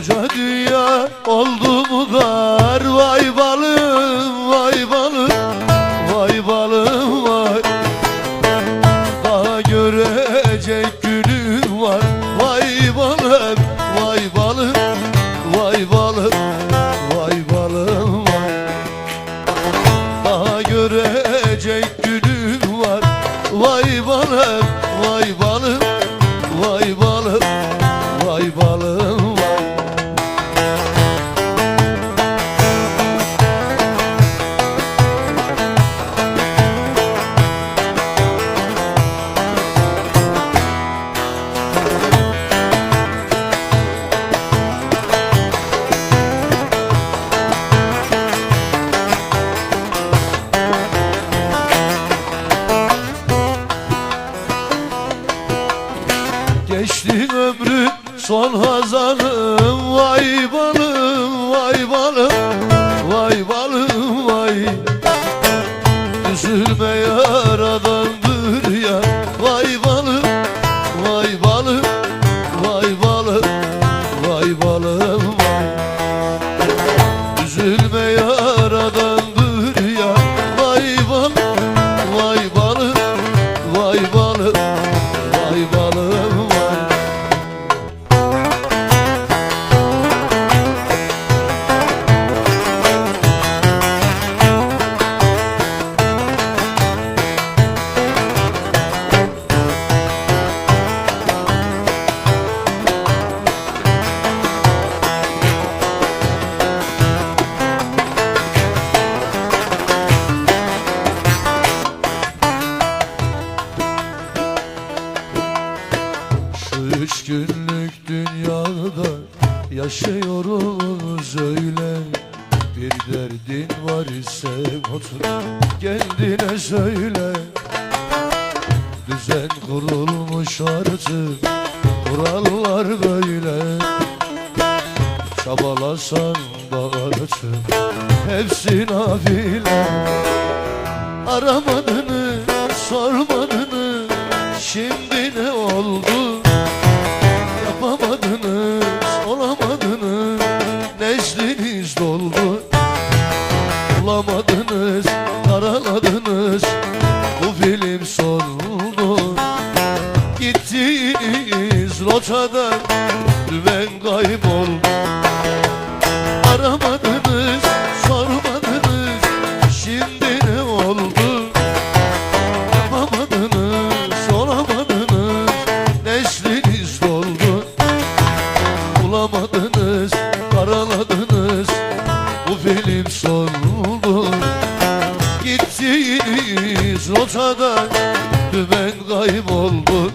Koca dünya oldu mu dar Vay balım vay balım Vay balım vay Daha görecek günüm var. Vay balım vay balım Vay balım vay balım vay Daha görecek günüm var. Vay balım son hazanım Vay balım vay balım Vay balım vay. Üzülme yaradandır ya Vay balım vay balım Vay balım vay balım vay. Üzülme yaradandır ya Vay balım vay balım günlük dünyada yaşıyoruz öyle. Bir derdin var ise otur kendine söyle. Düzen kurulmuş artık kurallar böyle. Çabalasan da artık hepsi nafile Aramadığını Bulamadınız araladınız. Bu film soldu Gittiğiniz rotadan dümen kayboldu Gittiğiniz rotada Dümen kayboldu